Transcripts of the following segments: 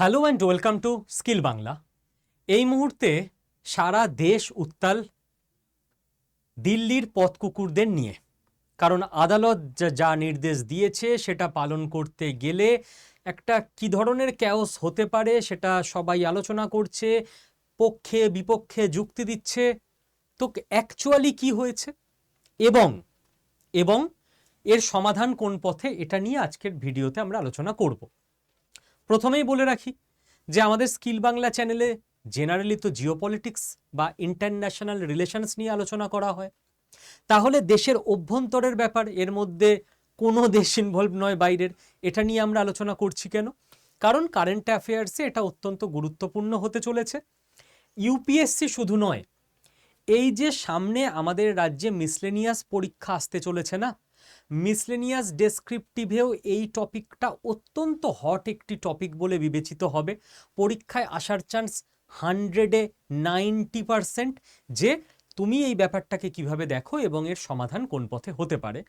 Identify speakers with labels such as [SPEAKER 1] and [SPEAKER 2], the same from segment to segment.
[SPEAKER 1] Hello and welcome to skill Bangla এই মুহূর্তে সারা দেশ উত্তাল দিল্লির পথ কুকুরদের নিয়ে। কারণ আদালত যা- নির্দেশ দিয়েছে সেটা পালন করতে গেলে একটা কি ধরনের ক্যাওস হতে পারে সেটা সবাই আলোচনা করছে, পক্ষে বিপক্ষে যুক্তি দিচ্ছে। তো অ্যাকচুয়ালি কি হয়েছে? এবং এবং এর সমাধান কোন পথে? এটা নিয়ে আজকের ভিডিওতে আমরা আলোচনা করব। প্রথমেই বলে রাখি যে আমাদের স্কিল বাংলা চ্যানেলে জেনারেলি তো জিওপলিটিক্স বা ইন্টারন্যাশনাল রিলেশনস নিয়ে আলোচনা করা হয়। তাহলে দেশের অভ্যন্তরের ব্যাপার, এর মধ্যে কোনো দেশ ইনভলভ নয় বাইরের, এটা নিয়ে আমরা আলোচনা করছি কেন? কারণ কারেন্ট অ্যাফেয়ার্সে এটা অত্যন্ত গুরুত্বপূর্ণ হতে চলেছে। ইউপিএসসি শুধু নয়, এই যে সামনে আমাদের রাজ্যে মিসলেনিয়াস পরীক্ষা আসতে চলেছে না মিসলেনিয়াস ডেসক্রিপটিভেও এই টপিকটা অত্যন্ত হট একটি টপিক বলে বিবেচিত হবে। পরীক্ষায় আসার চান্স হান্ড্রেডে নাইনটি পারসেন্ট যে তুমি এই ব্যাপারটাকে কীভাবে দেখো এবং এর সমাধান কোন পথে হতে পারে।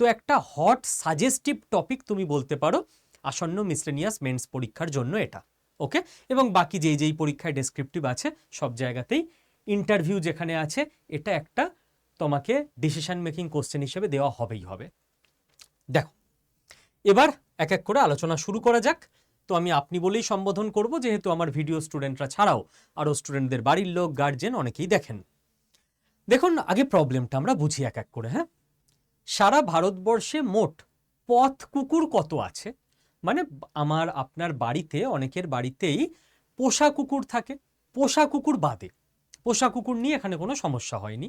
[SPEAKER 1] তো একটা হট সাজেস্টিভ টপিক তুমি বলতে পারো, আসন্ন মিসলেনিয়াস মেন্স পরীক্ষার জন্য এটা, ওকে? এবং বাকি যেই যেই পরীক্ষায় ডেসক্রিপটিভ আছে, সব জায়গাতেই ইন্টারভিউ যেখানে আছে, এটা একটা তোমাকে ডিসিশন মেকিং কোশ্চেন হিসেবে দেওয়া হবেই হবে। দেখো, এবার এক এক করে আলোচনা শুরু করা যাক। তো আমি আপনি বলেই সম্বোধন করব, যেহেতু আমার ভিডিও স্টুডেন্টরা ছাড়াও আরও স্টুডেন্টদের বাড়ির লোক, গার্জেন অনেকেই দেখেন। দেখুন, আগে প্রবলেমটা আমরা বুঝি এক এক করে হ্যাঁ? সারা ভারতবর্ষে মোট পথ কুকুর কত আছে? মানে আমার, আপনার বাড়িতে, অনেকের বাড়িতেই পোষা কুকুর থাকে। পোষা কুকুর বাদে। পোষা কুকুর নিয়ে এখানে কোনো সমস্যা হয়নি।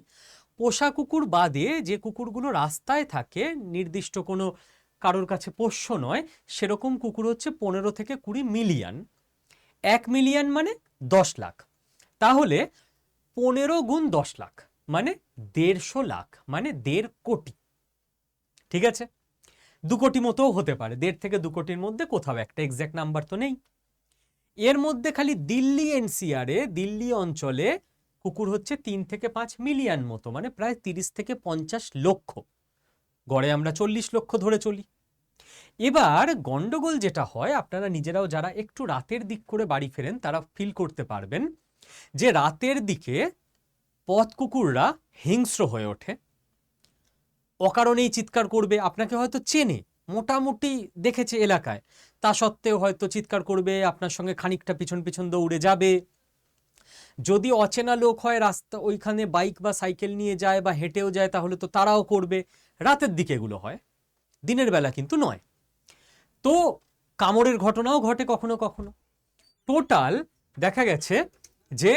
[SPEAKER 1] পোষা কুকুর বাদে যে কুকুরগুলো রাস্তায় থাকে, নির্দিষ্ট কোনো কারোর কাছে পোষ্য নয়, সেরকম কুকুর হচ্ছে পনেরো থেকে কুড়ি মিলিয়ন। এক মিলিয়ন মানে দশ লাখ। তাহলে পনেরো গুণ দশ লাখ মানে দেড়শো লাখ মানে দেড় কোটি। ঠিক আছে? দু কোটি মতোও হতে পারে। দেড় থেকে দু কোটির মধ্যে কোথাও একটা এক্স্যাক্ট নাম্বার তো নেই। এর মধ্যে খালি দিল্লি এনসিআরে, দিল্লি অঞ্চলে কুকুর হচ্ছে তিন থেকে পাঁচ মিলিয়ন মতো মানে প্রায় তিরিশ থেকে পঞ্চাশ লক্ষ। গড়ে আমরা চল্লিশ লক্ষ ধরে চলি। এবার গন্ডগোল যেটা হয়, আপনারা নিজেরাও যারা একটু রাতের দিক করে বাড়ি ফেরেন, তারা ফিল করতে পারবেন যে রাতের দিকে পথ কুকুররা হিংস্র হয়ে ওঠে। অকারণেই চিৎকার করবে, আপনাকে হয়তো চেনে, মোটামুটি দেখেছে এলাকায়। তা সত্ত্বেও হয়তো চিৎকার করবে, আপনার সঙ্গে খানিকটা পিছন পিছন দৌড়ে যাবে। যদি অচেনা লোক হয় রাস্তা, ওইখানে বাইক বা সাইকেল নিয়ে যায় বা হেঁটেও যায়, তাহলে তো তারাও করবে। রাতের দিকে এগুলো হয়, দিনের বেলা কিন্তু নয়। তো কামড়ের ঘটনাও ঘটে কখনো কখনো। টোটাল দেখা গেছে যে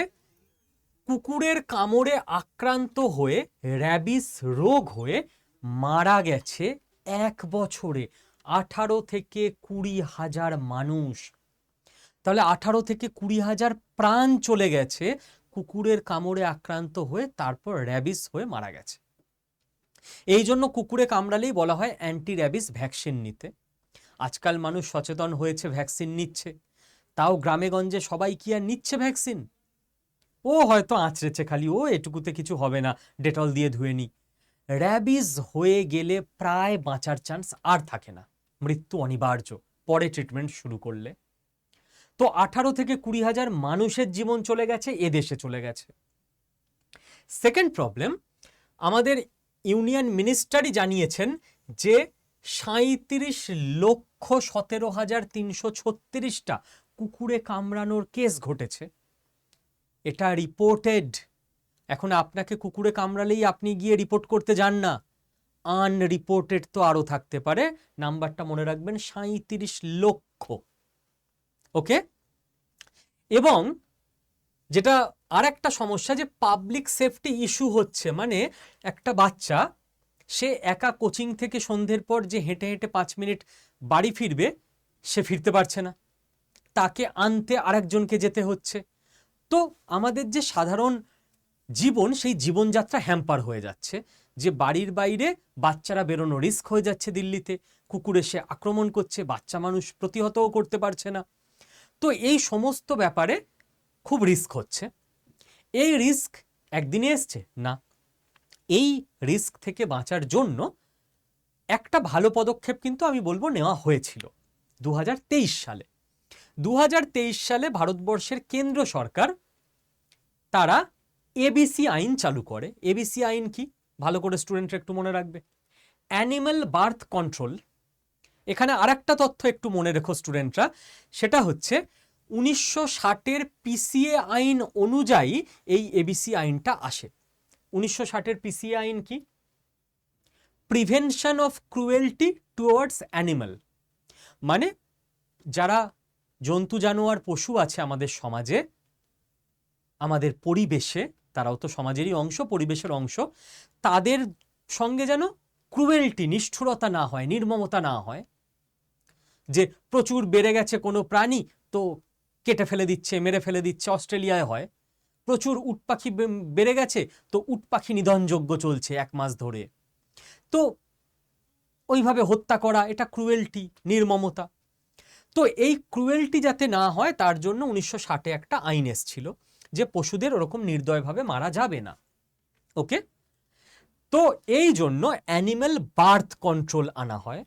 [SPEAKER 1] কুকুরের কামড়ে আক্রান্ত হয়ে র্যাবিস রোগ হয়ে মারা গেছে এক বছরে। আঠারো থেকে কুড়ি হাজার মানুষ। তাহলে আঠারো থেকে কুড়ি হাজার প্রাণ চলে গেছে, কুকুরের কামড়ে আক্রান্ত হয়ে তারপর র্যাবিস হয়ে মারা গেছে। এই জন্য কুকুরে কামড়ালেই বলা হয় অ্যান্টি র্যাবিস ভ্যাকসিন নিতে। আজকাল মানুষ সচেতন হয়েছে ভ্যাকসিন নিচ্ছে। তাও গ্রামে গঞ্জে সবাই কি আর নিচ্ছে ভ্যাকসিন? ও হয়তো আঁচড়েছে খালি, ও এটুকুতে কিছু হবে না, ডেটল দিয়ে ধুয়ে নি র্যাবিস হয়ে গেলে প্রায় বাঁচার চান্স আর থাকে না। মৃত্যু অনিবার্য, পরে ট্রিটমেন্ট শুরু করলে। তো আঠারো থেকে কুড়ি হাজার মানুষের জীবন চলে গেছে এ দেশে চলে গেছে। সেকেন্ড প্রবলেম আমাদের ইউনিয়ন মিনিস্টারই জানিয়েছেন যে সাঁত্রিশ লক্ষ সতেরো হাজার তিনশো ছত্রিশটা কুকুরে কামড়ানোর কেস ঘটেছে। এটা রিপোর্টেড এখন আপনাকে কুকুরে কামড়ালেই আপনি গিয়ে রিপোর্ট করতে যান না। আনরিপোর্টেড তো আরও থাকতে পারে। নাম্বারটা মনে রাখবেন সাঁত্রিশ লক্ষ। ওকে? এবং যেটা আর একটা সমস্যা যে পাবলিক সেফটি ইস্যু হচ্ছে মানে একটা বাচ্চা, সে একা কোচিং থেকে সন্ধ্যের পর যে হেঁটে হেঁটে পাঁচ মিনিট বাড়ি ফিরবে, সে ফিরতে পারছে না। তাকে আনতে আরেকজনকে যেতে হচ্ছে। তো আমাদের যে সাধারণ জীবন, সেই জীবনযাত্রা হ্যাম্পার হয়ে যাচ্ছে। যে বাড়ির বাইরে বাচ্চারা বেরোনো রিস্ক হয়ে যাচ্ছে দিল্লিতে। কুকুরে সে আক্রমণ করছে, বাচ্চা মানুষ প্রতিহতও করতে পারছে না। তো এই সমস্ত ব্যাপারে খুব রিস্ক হচ্ছে। এই রিস্ক একদিনে এসছে? না। এই রিস্ক থেকে বাঁচার জন্য একটা ভালো পদক্ষেপ কিন্তু আমি বলব নেওয়া হয়েছিল দু হাজার তেইশ সালে। দু হাজার তেইশ সালে ভারতবর্ষের কেন্দ্র সরকার তারা এবিসি আইন চালু করে। এবিসি আইন কি? ভালো করে স্টুডেন্টরা একটু মনে রাখবে। অ্যানিম্যাল বার্থ কন্ট্রোল এখানে আরেকটা তথ্য একটু মনে রেখো স্টুডেন্টরা। সেটা হচ্ছে উনিশশো ষাটের পিসিএ আইন অনুযায়ী এই এবিসি আইনটা আসে। উনিশশো ষাটের পিসিএ আইন কি? Prevention of cruelty towards animal মানে যারা জন্তু, জানোয়ার, পশু আছে আমাদের সমাজে, আমাদের পরিবেশে, তারাও তো সমাজেরই অংশ, পরিবেশের অংশ, তাদের সঙ্গে যেন ক্রুয়েলটি নিষ্ঠুরতা না হয়, নির্মমতা না হয় যে প্রচুর বেড়ে গেছে কোনো প্রাণী, তো কেটে ফেলে দিচ্ছে, মেরে ফেলে দিচ্ছে, অস্ট্রেলিয়ায় হয়। প্রচুর উট পাখি বেড়ে গেছে, তো উট পাখি নিধনযোগ্য চলছে এক মাস ধরে। তো ওইভাবে হত্যা করা, এটা ক্রুয়েলটি নির্মমতা। তো এই ক্রুয়েলটি যাতে না হয়, তার জন্য উনিশশো ষাটে একটা আইন এসছিল যে পশুদের ওরকম নির্দয়ভাবে মারা যাবে না। ওকে? তো এই জন্য অ্যানিম্যাল বার্থ কন্ট্রোল আনা হয়।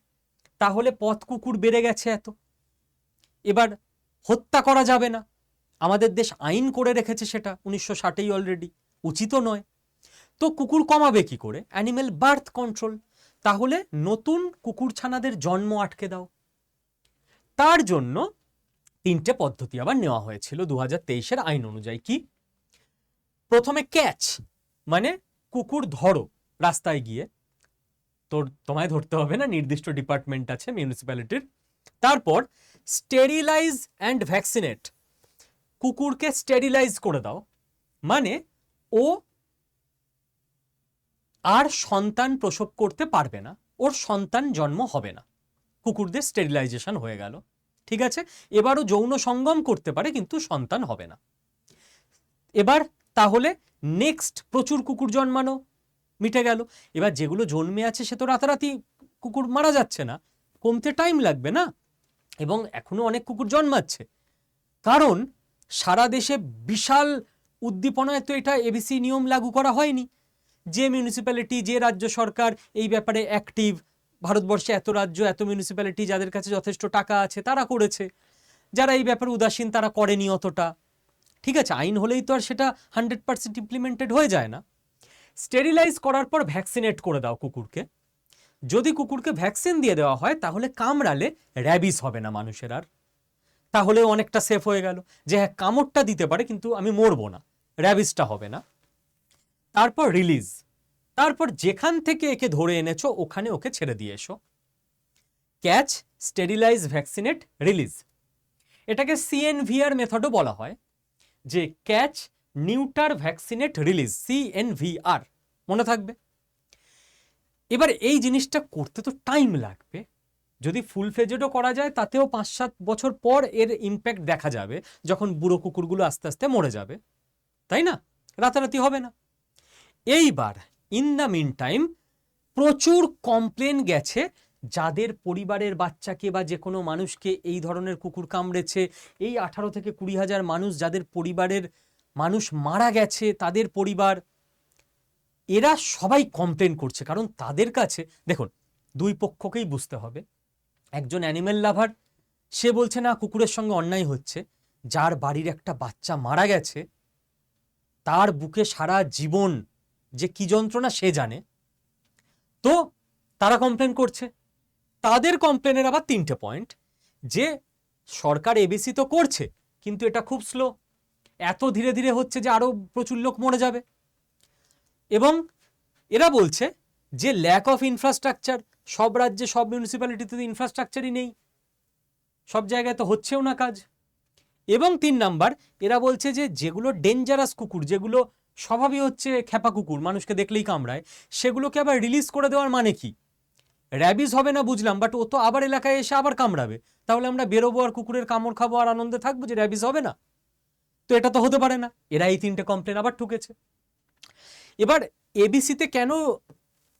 [SPEAKER 1] তাহলে পথ কুকুর বেড়ে গেছে এত। এবার হত্যা করা যাবে না। আমাদের দেশ আইন করে রেখেছে সেটা উনিশশো ষাটেই অলরেডি উচিত নয়। তো কুকুর কমাবে কি করে? অ্যানিম্যাল বার্থ কন্ট্রোল তাহলে নতুন কুকুর ছানাদের জন্ম আটকে দাও। তার জন্য তিনটে পদ্ধতি আবার নেওয়া হয়েছিল দু হাজার তেইশের আইন অনুযায়ী। কি? প্রথমে ক্যাচ মানে কুকুর ধরো রাস্তায় গিয়ে। তোর তোমায় ধরতে হবে না, নির্দিষ্ট ডিপার্টমেন্ট আছে মিউনিসিপ্যালিটির তারপর স্টেরিলাইজ অ্যান্ড ভ্যাকসিনেট কুকুরকে স্টেরিলাইজ করে দাও। মানে ও আর সন্তান প্রসব করতে পারবে না, ওর সন্তান জন্ম হবে না। কুকুরদের স্টেরিলাইজেশন হয়ে গেল। ঠিক আছে? এবারও যৌন সঙ্গম করতে পারে, কিন্তু সন্তান হবে না। এবার তাহলে নেক্সট প্রচুর কুকুর জন্মানো। মিটে গেল। এবার যেগুলো জন্মে আছে সে তো রাতারাতি কুকুর মারা যাচ্ছে না। কমতে টাইম লাগবে না। এবং এখনও অনেক কুকুর জন্মাচ্ছে। কারণ সারা দেশে বিশাল উদ্দীপনায় তো এটা এবিসি নিয়ম লাগু করা হয়নি। যে মিউনিসিপ্যালিটি যে রাজ্য সরকার এই ব্যাপারে অ্যাক্টিভ ভারতবর্ষে এত রাজ্য, এত মিউনিসিপ্যালিটি যাদের কাছে যথেষ্ট টাকা আছে তারা করেছে। যারা এই ব্যাপারে উদাসীন তারা করেনি অতটা। ঠিক আছে, আইন হলেই তো আর সেটা হান্ড্রেড পার্সেন্ট ইমপ্লিমেন্টেড হয়ে যায় না। স্টেরিলাইজ করার পর ভ্যাকসিনেট করে দাও কুকুরকে। যদি কুকুরকে ভ্যাকসিন দিয়ে দেওয়া হয়, তাহলে কামড়ালে র্যাবিস হবে না মানুষের আর। তাহলে অনেকটা সেফ হয়ে গেল। যে হ্যাঁ কামড়টা দিতে পারে, কিন্তু আমি মরবো না। র্যাবিসটা হবে না। তারপর রিলিজ তারপর যেখান থেকে একে ধরে এনেছো, ওখানে ওকে ছেড়ে দিয়ে এসো। ক্যাচ স্টেরিলাইজ ভ্যাকসিনেট রিলিজ এটাকে সিএনভিআর মেথডও বলা হয়। যে catch neuter vaccinate release CNVR মনে থাকবে? এবার এই জিনিসটা করতে তো টাইম লাগবে। যদি ফুল ফেজেডও করা যায়, তাতেও পাঁচ সাত বছর পর এর ইম্প্যাক্ট দেখা যাবে, যখন বুড়ো কুকুরগুলো আস্তে আস্তে মরে যাবে। তাই না? রাতারাতি হবে না। এইবার ইন দ্য মিন টাইম প্রচুর কমপ্লেন গেছে যাদের পরিবারের বাচ্চাকে বা যে কোনো মানুষকে এই ধরনের কুকুর কামড়েছে। এই আঠারো থেকে কুড়ি হাজার মানুষ যাদের পরিবারের মানুষ মারা গেছে, তাদের পরিবার। এরা সবাই কমপ্লেন করছে, কারণ তাদের কাছে, দেখুন, দুই পক্ষকেই বুঝতে হবে। একজন অ্যানিম্যাল লাভার সে বলছে, না, কুকুরের সঙ্গে অন্যায় হচ্ছে। যার বাড়ির একটা বাচ্চা মারা গেছে, তার বুকে সারা জীবন যে কি যন্ত্রণা সে জানে। তো, তারা কমপ্লেন করছে। তাদের কমপ্লেনের আবার তিনটে পয়েন্ট যে সরকার এবিসি তো করছে, কিন্তু এটা খুব স্লো এত ধীরে ধীরে হচ্ছে যে আরও প্রচুর লোক মরে যাবে। এবং এরা বলছে যে ল্যাক অফ ইনফ্রাস্ট্রাকচার সব রাজ্যে, সব মিউনিসিপ্যালিটিতে তো ইনফ্রাস্ট্রাকচারই নেই। সব জায়গায় তো হচ্ছেও না কাজ। এবং তিন নাম্বার, এরা বলছে যে যেগুলো ডেঞ্জারাস কুকুর, যেগুলো স্বভাবই হচ্ছে খ্যাপা কুকুর, মানুষকে দেখলেই কামড়ায়, সেগুলোকে আবার রিলিজ করে দেওয়ার মানে কি? র্যাবিস হবে না বুঝলাম বাট ও তো আবার এলাকায় এসে আবার কামড়াবে। তাহলে আমরা বেরোবো আর কুকুরের কামড় খাব আর আনন্দে থাকব যে র্যাবিস হবে না। তো এটা তো হতে পারে না। এরা এই তিনটে কমপ্লেন আবার ঠুকেছে। এবার এবিসিতে কেন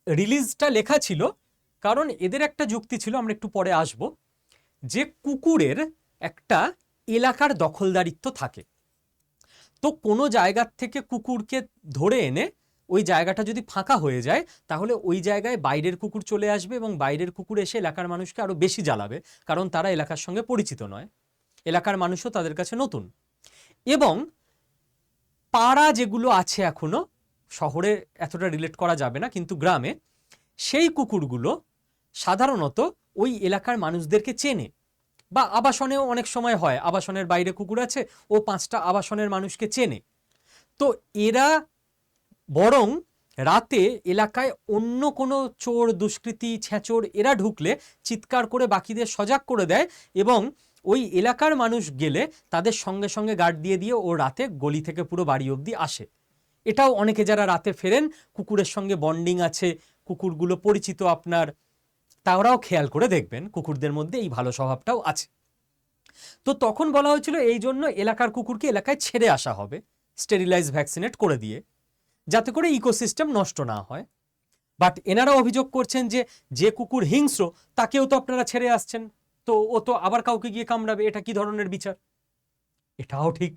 [SPEAKER 1] রিলিজটা লেখা ছিল? কারণ এদের একটা যুক্তি ছিল, আমরা একটু পরে আসব, যে কুকুরের একটা এলাকার দখলদারিত্ব থাকে। তো কোনো জায়গার থেকে কুকুরকে ধরে এনে ওই জায়গাটা যদি ফাঁকা হয়ে যায়, তাহলে ওই জায়গায় বাইরের কুকুর চলে আসবে এবং বাইরের কুকুর এসে এলাকার মানুষকে আরও বেশি জ্বালাবে, কারণ তারা এলাকার সঙ্গে পরিচিত নয়। এলাকার মানুষও তাদের কাছে নতুন। এবং পাড়া যেগুলো আছে এখনও, শহরে এতটা রিলেট করা যাবে না, কিন্তু গ্রামে, সেই কুকুরগুলো সাধারণত ওই এলাকার মানুষদেরকে চেনে। বা আবাসনেও অনেক সময় হয়, আবাসনের বাইরে কুকুর আছে, ও পাঁচটা আবাসনের মানুষকে চেনে। তো এরা বরং রাতে এলাকায় অন্য কোনো চোর, দুষ্কৃতী, ছেঁচোর, এরা ঢুকলে চিৎকার করে বাকিদের সজাগ করে দেয় এবং ওই এলাকার মানুষ গেলে তাদের সঙ্গে সঙ্গে গার্ড দিয়ে দিয়ে ও রাতে গলি থেকে পুরো বাড়ি অবধি আসে। এটাও অনেকে যারা রাতে ফেরেন, কুকুরের সঙ্গে বন্ডিং আছে, কুকুরগুলো পরিচিত আপনার, তারাও খেয়াল করে দেখবেন, কুকুরদের মধ্যে এই ভালো স্বভাবটাও আছে। তো তখন বলা হয়েছিল এই জন্য এলাকার কুকুরকে এলাকায় ছেড়ে আসা হবে স্টেরিলাইজ ভ্যাকসিনেট করে দিয়ে, যাতে করে ইকোসিস্টেম নষ্ট না হয়। বাট এনারা অভিযোগ করছেন যে যে কুকুর হিংস্র, তাকেও তো আপনারা ছেড়ে আসছেন। তো ও তো আবার কাউকে গিয়ে কামড়াবে, এটা কি ধরনের বিচার? এটাও ঠিক।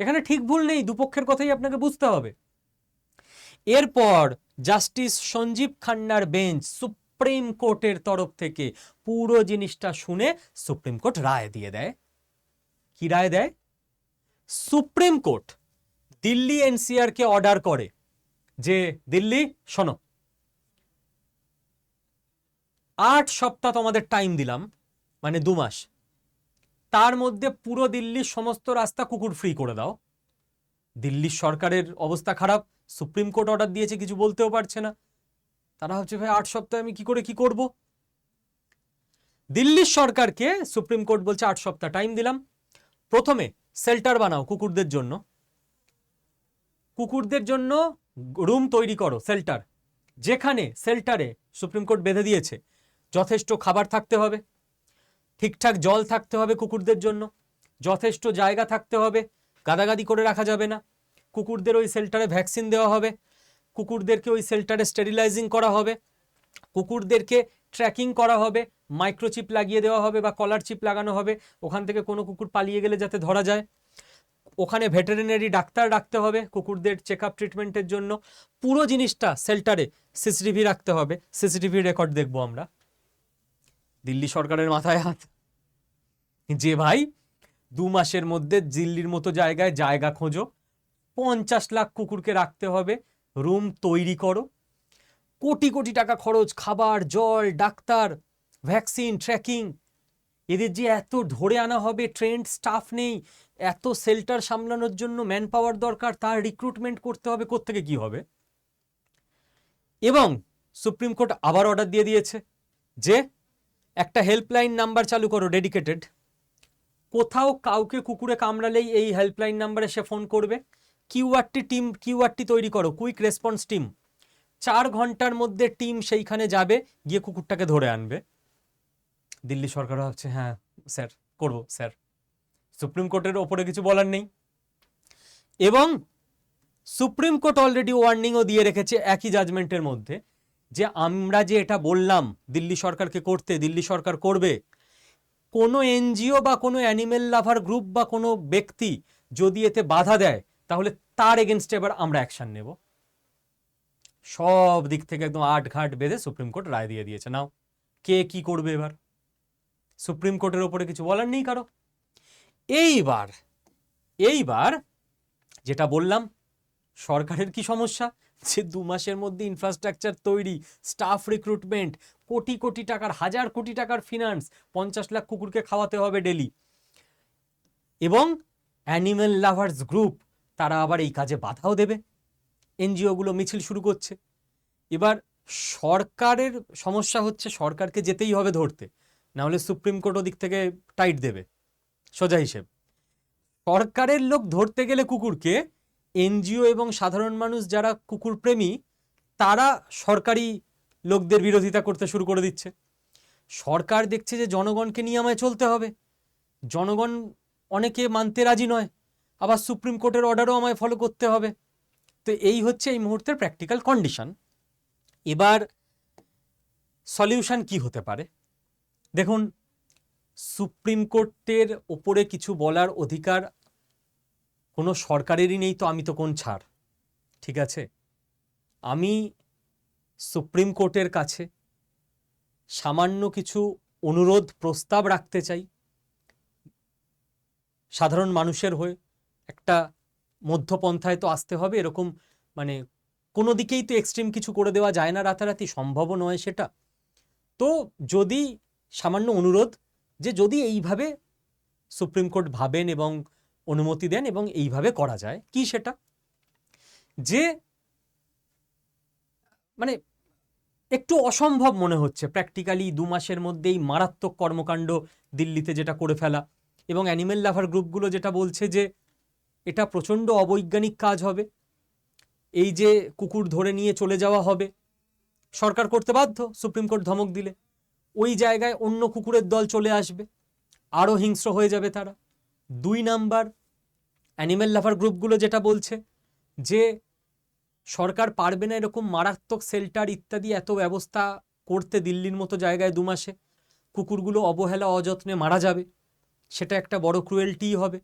[SPEAKER 1] এখানে ঠিক ভুল নেই, দুপক্ষের কথাই আপনাকে বুঝতে হবে। এরপর জাস্টিস সঞ্জীব খান্নার বেঞ্চ সুপ্রিম কোর্টের তরফ থেকে পুরো জিনিসটা শুনে সুপ্রিম কোর্ট রায় দিয়ে দেয়। কি রায় দেয়? সুপ্রিম কোর্ট দিল্লি এনসিআর কে অর্ডার করে যে, দিল্লি, শোনো আট সপ্তাহ তোমাদের টাইম দিলাম মানে দু মাস। তার মধ্যে পুরো দিল্লির সমস্ত রাস্তা কুকুর ফ্রি করে দাও। দিল্লির সরকারের অবস্থা খারাপ, সুপ্রিম কোর্ট অর্ডার দিয়েছে, কিছু বলতেও পারছে না। তারা ভাবছে, ভাই, আট সপ্তাহে আমি কি করে কি করব? দিল্লির সরকারকে সুপ্রিম কোর্ট বলছে, আট সপ্তাহ টাইম দিলাম। প্রথমে শেল্টার বানাও কুকুরদের জন্য। কুকুরদের জন্য রুম তৈরি করো শেল্টার যেখানে শেল্টারে সুপ্রিম কোর্ট বেঁধে দিয়েছে যথেষ্ট খাবার থাকতে হবে, ঠিকঠাক জল থাকতে হবে কুকুরদের জন্য, যথেষ্ট জায়গা থাকতে হবে, গাদাগাদি করে রাখা যাবে না, কুকুরদের ওই শেল্টারে ভ্যাকসিন দেওয়া হবে, কুকুরদেরকে ওই শেল্টারে স্টেরিলাইজিং করা হবে, কুকুরদেরকে ট্র্যাকিং করা হবে মাইক্রোচিপ লাগিয়ে দেওয়া হবে বা কলার চিপ লাগানো হবে, ওখান থেকে কোনো কুকুর পালিয়ে গেলে যাতে ধরা যায়। ওখানে ভেটেরিনারি ডাক্তার রাখতে হবে কুকুরদের চেক আপ ট্রিটমেন্টের জন্য। পুরো জিনিসটা শেল্টারে সিসিটিভি রাখতে হবে সিসিটিভি রেকর্ড দেখব আমরা। দিল্লি সরকারের মাথায় হাত। যে ভাই, দু মাসের মধ্যে দিল্লির মতো জায়গায় জায়গা খোঁজো। পঞ্চাশ লাখ কুকুরকে রাখতে হবে, রুম তৈরি করো। কোটি কোটি টাকা খরচ, খাবার, জল, ডাক্তার, ভ্যাকসিন, ট্র্যাকিং। এদের যে এত ধরে আনা হবে ট্রেন্ড স্টাফ নেই, এত শেল্টার সামলানোর জন্য ম্যান পাওয়ার দরকার, তার রিক্রুটমেন্ট করতে হবে, কোত্থেকে কি হবে? এবং সুপ্রিম কোর্ট আবার অর্ডার দিয়ে দিয়েছে যে একটা হেল্পলাইন নাম্বার চালু করো ডেডিকেটেড কোথাও কাউকে কুকুরে কামড়ালেই এই হেল্পলাইন নাম্বারে সে ফোন করবে। কিউআরটি টিম কিউআরটি তৈরি করো কুইক রেসপন্স টিম চার ঘণ্টার মধ্যে টিম সেইখানে যাবে, গিয়ে কুকুরটাকে ধরে আনবে। দিল্লি সরকার ভাবছে হ্যাঁ স্যার করব স্যার সুপ্রিম কোর্টের ওপরে কিছু বলার নেই। এবং সুপ্রিম কোর্ট অলরেডি ওয়ার্নিংও দিয়ে রেখেছে, একই জাজমেন্টের মধ্যে। যে আমরা যে এটা বললাম, দিল্লি সরকারকে করতে, দিল্লি সরকার করবে, কোনো এনজিও বা কোনো অ্যানিমেল লাভার গ্রুপ বা কোনো ব্যক্তি যদি এতে বাধা দেয়, তাহলে তার এগেনস্টে এবার আমরা অ্যাকশন নেব। সব দিক থেকে একদম আট ঘাট বেঁধে সুপ্রিম কোর্ট রায় দিয়ে দিয়েছে। নাও, কে কি করবে এবার? সুপ্রিম কোর্টের ওপরে কিছু বলার নেই কারও? এইবার এইবার যেটা বললাম, সরকারের কি সমস্যা? যে দু মাসের মধ্যে ইনফ্রাস্ট্রাকচার তৈরি স্টাফ রিক্রুটমেন্ট কোটি কোটি টাকার, হাজার কোটি টাকার ফিনান্স পঞ্চাশ লাখ কুকুরকে খাওয়াতে হবে ডেলি এবং অ্যানিম্যাল লাভার্স গ্রুপ তারা আবার এই কাজে বাধাও দেবে। এনজিওগুলো মিছিল শুরু করছে। এবার সরকারের সমস্যা হচ্ছে, সরকারকে যেতেই হবে ধরতে। না হলে সুপ্রিম কোর্ট ওদিক থেকে টাইট দেবে, সোজা হিসেব। সরকারের লোক ধরতে গেলে কুকুরকে এনজিও এবং সাধারণ মানুষ যারা কুকুর প্রেমী তারা সরকারি লোকদের বিরোধিতা করতে শুরু করে দিচ্ছে। সরকার দেখছে যে জনগণকে নিয়ে আমায় চলতে হবে। জনগণ অনেকে মানতে রাজি নয়। আবার সুপ্রিম কোর্টের অর্ডারও আমায় ফলো করতে হবে। তো এই হচ্ছে এই মুহূর্তের প্র্যাকটিক্যাল কন্ডিশন এবার সলিউশন কি হতে পারে? দেখুন, সুপ্রিম কোর্টের ওপরে কিছু বলার অধিকার কোনো সরকারেরই নেই তো আমি তো কোন ছাড়, ঠিক আছে? আমি সুপ্রিম কোর্টের কাছে সামান্য কিছু অনুরোধ, প্রস্তাব রাখতে চাই। সাধারণ মানুষের হয়ে একটা মধ্যপন্থায় তো আসতে হবে, এরকম মানে কোনো দিকেই তো এক্সট্রিম কিছু করে দেওয়া যায় না রাতারাতি, সম্ভবও নয় সেটা। তো যদি সামান্য অনুরোধ যে যদি এইভাবে সুপ্রিম কোর্ট ভাবেন এবং অনুমতি দেন এবং এইভাবে করা যায়। কি সেটা? যে মানে একটু অসম্ভব মনে হচ্ছে। প্র্যাকটিক্যালি দু মাসের মধ্যেই মারাত্মক কর্মকাণ্ড দিল্লিতে যেটা করে ফেলা এবং অ্যানিমেল লাভার গ্রুপগুলো যেটা বলছে যে এটা প্রচণ্ড অবৈজ্ঞানিক কাজ হবে। এই যে কুকুর ধরে নিয়ে চলে যাওয়া হবে। সরকার করতে বাধ্য, সুপ্রিম কোর্ট ধমক দিলে। ওই জায়গায় অন্য কুকুরের দল চলে আসবে। আরও হিংস্র হয়ে যাবে তারা। দুই নাম্বার অ্যানিম্যাল লাভার গ্রুপগুলো যেটা বলছে যে সরকার পারবে না এরকম মারাত্মক শেল্টার ইত্যাদি এত ব্যবস্থা করতে দিল্লির মতো জায়গায় দু মাসে। কুকুরগুলো অবহেলা, অযত্নে মারা যাবে, সেটা একটা বড় ক্রুয়েলটি হবে।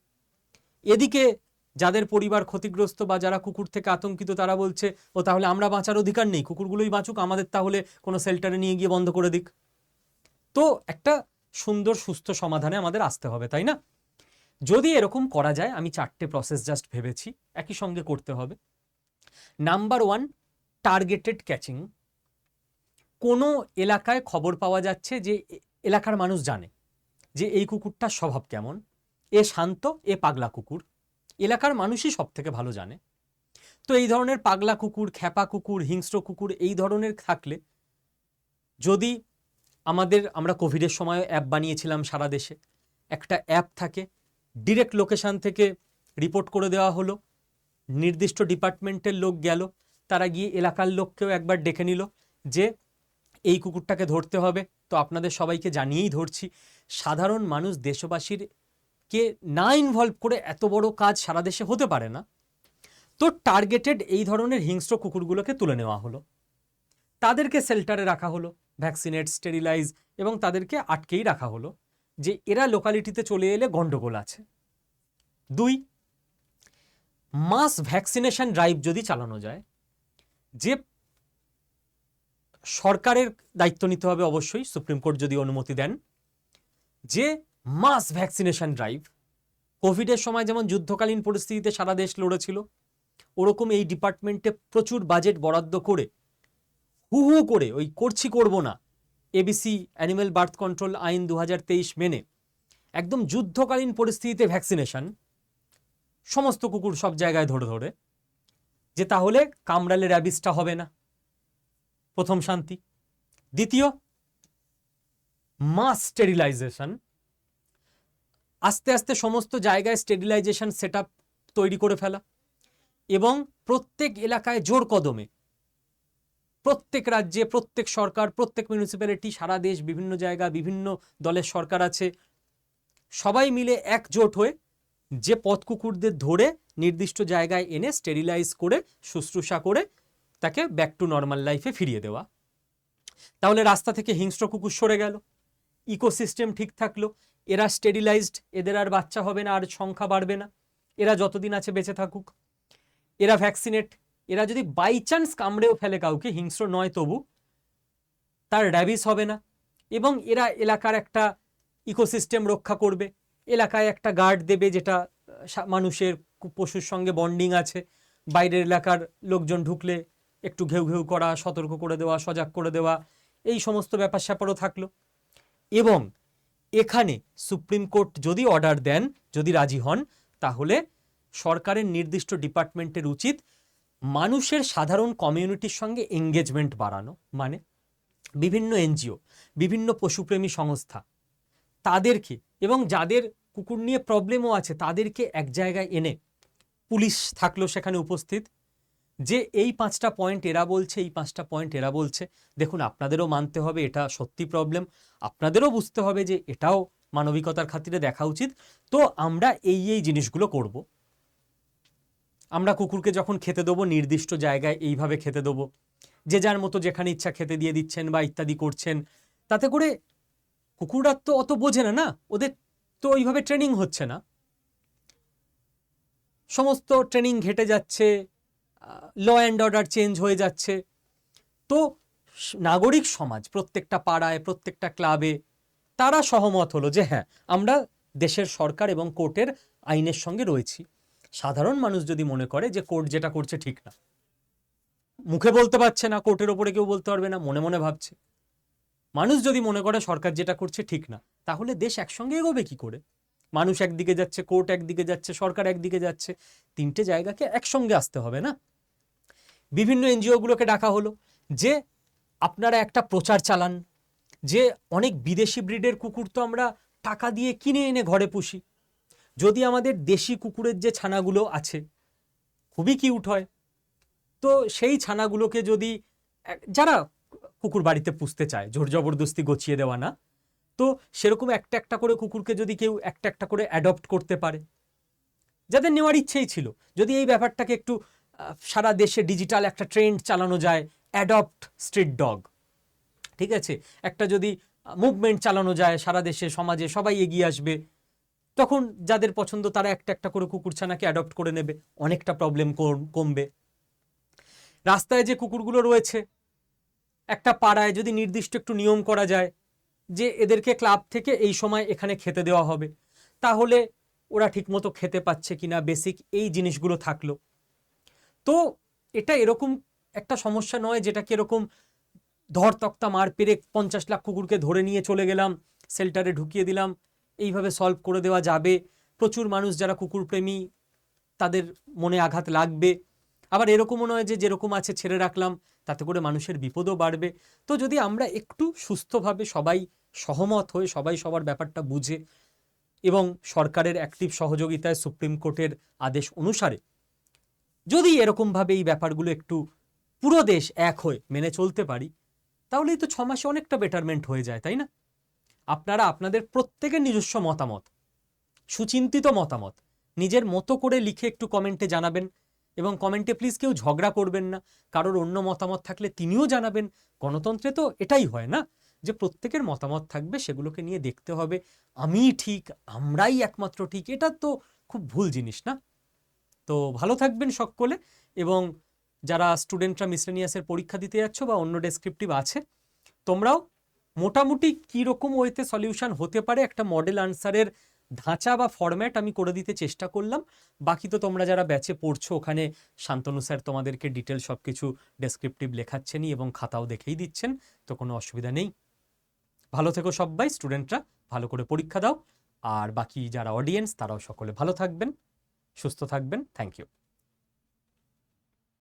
[SPEAKER 1] এদিকে যাদের পরিবার ক্ষতিগ্রস্ত বা যারা কুকুর থেকে আতঙ্কিত, তারা বলছে, ও, তাহলে আমরা বাঁচার অধিকার নেই, কুকুরগুলোই বাঁচুক, আমাদের তাহলে কোনো শেল্টারে নিয়ে গিয়ে বন্ধ করে দিক। তো একটা সুন্দর, সুস্থ সমাধানে আমাদের আসতে হবে, তাই না? যদি এরকম করা যায়, আমি চারটে প্রসেস জাস্ট ভেবেছি, একই সঙ্গে করতে হবে। নাম্বার ওয়ান টার্গেটেড ক্যাচিং কোনো এলাকায় খবর পাওয়া যাচ্ছে যে এলাকার মানুষ জানে যে, এই কুকুরটার স্বভাব কেমন। এ শান্ত, এ পাগলা কুকুর। এলাকার মানুষই সব থেকে ভালো জানে। তো এই ধরনের পাগলা কুকুর, খ্যাপা কুকুর, হিংস্র কুকুর, এই ধরনের থাকলে যদি আমাদের, আমরা কোভিডের সময় অ্যাপ বানিয়েছিলাম সারা দেশে, একটা অ্যাপ থাকে ডিরেক্ট লোকেশন থেকে রিপোর্ট করে দেওয়া হলো। নির্দিষ্ট ডিপার্টমেন্টের লোক গেল। তারা গিয়ে এলাকার লোককেও একবার ডেকে নিল যে, এই কুকুরটাকে ধরতে হবে। তো আপনাদের সবাইকে জানিয়েই ধরছি, সাধারণ মানুষ দেশবাসীর কে না ইনভলভ করে এত বড় কাজ সারা দেশে হতে পারে না। তো টার্গেটেড এই ধরনের হিংস্র কুকুরগুলোকে তুলে নেওয়া হলো। তাদেরকে শেল্টারে রাখা হলো ভ্যাকসিনেট স্টেরিলাইজ এবং তাদেরকে আটকেই রাখা হলো। যে এরা লোকালিটিতে চলে এলে গন্ডগোল আছে। দুই মাস ভ্যাকসিনেশন ড্রাইভ যদি চালানো যায়, যে সরকারের দায়িত্ব নিতে হবে অবশ্যই, সুপ্রিম কোর্ট যদি অনুমতি দেন, যে মাস ভ্যাকসিনেশন ড্রাইভ কোভিডের সময় যেমন যুদ্ধকালীন পরিস্থিতিতে সারা দেশ লড়েছিল, ওরকম এই ডিপার্টমেন্টে প্রচুর বাজেট বরাদ্দ করে, হু হু করে, ওই করছি করব না এবিসি অ্যানিম্যাল বার্থ কন্ট্রোল আইন দু হাজার তেইশ মেনে একদম যুদ্ধকালীন পরিস্থিতিতে ভ্যাকসিনেশন সমস্ত কুকুর সব জায়গায় ধরে ধরে, যে তাহলে কামড়ালে র্যাবিসটা হবে না। প্রথম শান্তি। দ্বিতীয় মাস স্টেরিলাইজেশন আস্তে আস্তে সমস্ত জায়গায় স্টেরিলাইজেশন সেট তৈরি করে ফেলা এবং প্রত্যেক এলাকায় জোর কদমে প্রত্যেক রাজ্যে, প্রত্যেক সরকার, প্রত্যেক মিউনিসিপ্যালিটি সারা দেশ, বিভিন্ন জায়গা, বিভিন্ন দলের সরকার আছে। সবাই মিলে একজোট হয়ে যে পথ কুকুরদের ধরে নির্দিষ্ট জায়গায় এনে স্টেরিলাইজ করে, শুশ্রূষা করে তাকে ব্যাক টু নর্মাল লাইফে ফিরিয়ে দেওয়া। তাহলে রাস্তা থেকে হিংস্র কুকুর সরে গেল। ইকোসিস্টেম ঠিক থাকল। এরা স্টেরিলাইজড এদের আর বাচ্চা হবে না, আর সংখ্যা বাড়বে না। এরা যতদিন আছে বেঁচে থাকুক। এরা ভ্যাকসিনেট এরা যদি বাই চান্স কামড়েও ফেলে কাউকে, হিংস্র নয় তবু, তার র্যাবিস হবে না। এবং এরা এলাকার একটা ইকোসিস্টেম রক্ষা করবে। এলাকায় একটা গার্ড দেবে যেটা মানুষের পশুর সঙ্গে বন্ডিং আছে। বাইরের এলাকার লোকজন ঢুকলে একটু ঘেউ ঘেউ করা, সতর্ক করে দেওয়া, সজাগ করে দেওয়া, এই সমস্ত ব্যাপার স্যাপারও থাকল। এবং এখানে সুপ্রিম কোর্ট যদি অর্ডার দেন, যদি রাজি হন, তাহলে সরকারের নির্দিষ্ট ডিপার্টমেন্টের উচিত মানুষের সাধারণ কমিউনিটির সঙ্গে এঙ্গেজমেন্ট বাড়ানো মানে বিভিন্ন এনজিও বিভিন্ন পশুপ্রেমী সংস্থা, তাদেরকে এবং যাদের কুকুর নিয়ে প্রবলেমও আছে, তাদেরকে এক জায়গায় এনে পুলিশ থাকল সেখানে উপস্থিত, যে এই পাঁচটা পয়েন্ট এরা বলছে, এই পাঁচটা পয়েন্ট এরা বলছে, দেখুন আপনাদেরও মানতে হবে এটা সত্যি প্রবলেম আপনাদেরও বুঝতে হবে যে এটাও মানবিকতার খাতিরে দেখা উচিত, তো আমরা এই এই জিনিসগুলো করব। আমরা কুকুরকে যখন খেতে দেবো, নির্দিষ্ট জায়গায় এইভাবে খেতে দেবো। যে যার মতো যেখানে ইচ্ছা খেতে দিয়ে দিচ্ছেন বা ইত্যাদি করছেন, তাতে করে কুকুররা তো অত বোঝে না না? ওদের তো ওইভাবে ট্রেনিং হচ্ছে না। সমস্ত ট্রেনিং ঘেটে যাচ্ছে ল অ্যান্ড অর্ডার চেঞ্জ হয়ে যাচ্ছে। তো নাগরিক সমাজ, প্রত্যেকটা পাড়ায়, প্রত্যেকটা ক্লাবে তারা সহমত হলো যে হ্যাঁ আমরা দেশের সরকার এবং কোর্টের আইনের সঙ্গে রয়েছি। সাধারণ মানুষ যদি মনে করে যে কোর্ট যেটা করছে ঠিক না, মুখে বলতে পারছে না, কোর্টের ওপরে কেউ বলতে পারবে না, মনে মনে ভাবছে। মানুষ যদি মনে করে সরকার যেটা করছে ঠিক না, তাহলে দেশ একসঙ্গে এগোবে কি করে? মানুষ একদিকে যাচ্ছে, কোর্ট একদিকে যাচ্ছে, সরকার একদিকে যাচ্ছে, তিনটে জায়গাকে একসঙ্গে আসতে হবে না? বিভিন্ন এনজিওগুলোকে ডাকা হলো যে আপনারা একটা প্রচার চালান, যে অনেক বিদেশি ব্রিডের কুকুর তো আমরা টাকা দিয়ে কিনে এনে ঘরে পুষি। যদি আমাদের দেশি কুকুরের যে ছানাগুলো আছে, খুবই কিউট হয়। তো সেই ছানাগুলোকে যদি যারা কুকুর বাড়িতে পুষতে চায়, জোর জবরদস্তি গছিয়ে দেওয়া না, তো সেরকম একটা একটা করে কুকুরকে যদি কেউ একটা একটা করে অ্যাডপ্ট করতে পারে, যাদের নেওয়ার ইচ্ছেই ছিল, যদি এই ব্যাপারটাকে একটু সারা দেশে ডিজিটাল একটা ট্রেন্ড চালানো যায় অ্যাডপ্ট স্ট্রিট ডগ ঠিক আছে? একটা যদি মুভমেন্ট চালানো যায়, সারা দেশে, সমাজে সবাই এগিয়ে আসবে তখন যাদের পছন্দ তারা একটা একটা করে কুকুরছানাকে অ্যাডপ্ট করে নেবে, অনেকটা প্রবলেম কমবে। রাস্তায় যে কুকুরগুলো রয়েছে, একটা পাড়ায় যদি নির্দিষ্ট একটু নিয়ম করা যায় যে এদেরকে ক্লাব থেকে এই সময় এখানে খেতে দেওয়া হবে, তাহলে ওরা ঠিকমতো খেতে পাচ্ছে কিনা বেসিক এই জিনিসগুলো থাকল। তো এটা এরকম একটা সমস্যা নয় যেটাকে এরকম ধর তক্তা মার পেরে পঞ্চাশ লাখ কুকুরকে ধরে নিয়ে চলে গেলাম শেল্টারে ঢুকিয়ে দিলাম এইভাবে সলভ করে দেওয়া যাবে। প্রচুর মানুষ যারা কুকুর প্রেমী তাদের মনে আঘাত লাগবে। আবার এরকমও নয় যে যেরকম আছে ছেড়ে রাখলাম, তাতে করে মানুষের বিপদও বাড়বে। তো যদি আমরা একটু সুস্থভাবে সবাই সহমত হয়ে সবাই সবার ব্যাপারটা বুঝে এবং সরকারের অ্যাক্টিভ সহযোগিতায় সুপ্রিম কোর্টের আদেশ অনুসারে যদি এরকমভাবে এই ব্যাপারগুলো একটু পুরো দেশ এক হয়ে মেনে চলতে পারি, তাহলেই তো ছ মাসে অনেকটা বেটারমেন্ট হয়ে যায়, তাই না? আপনারা আপনাদের প্রত্যেকের নিজস্ব মতামত, সুচিন্তিত মতামত। নিজের মতো করে লিখে একটু কমেন্টে জানাবেন এবং কমেন্টে প্লিজ কেউ ঝগড়া করবেন না। কারোর অন্য মতামত থাকলে তিনিও জানাবেন। গণতন্ত্রে তো এটাই হয় না যে প্রত্যেকের মতামত থাকবে, সেগুলোকে নিয়ে দেখতে হবে। আমি ঠিক, আমরাই একমাত্র ঠিক, এটা তো খুব ভুল জিনিস না? তো ভালো থাকবেন সকলে এবং যারা স্টুডেন্টরা মিসলেনিয়াসের পরীক্ষা দিতে যাচ্ছ বা অন্য ডেসক্রিপটিভ আছে, তোমরাও মোটামুটি কীরকম ওয়েতে সলিউশন হতে পারে একটা মডেল আনসারের ধাঁচা বা ফরম্যাট আমি করে দিতে চেষ্টা করলাম। বাকি তো তোমরা যারা ব্যাচে পড়ছো, ওখানে শান্তনু স্যার তোমাদেরকে ডিটেল সব কিছু ডেসক্রিপটিভ লেখাচ্ছেনই এবং খাতাও দেখেই দিচ্ছেন, তো কোনো অসুবিধা নেই। ভালো থেকো সবাই স্টুডেন্টরা ভালো করে পরীক্ষা দাও। আর বাকি যারা অডিয়েন্স তারাও সকলে ভালো থাকবেন, সুস্থ থাকবেন। Thank you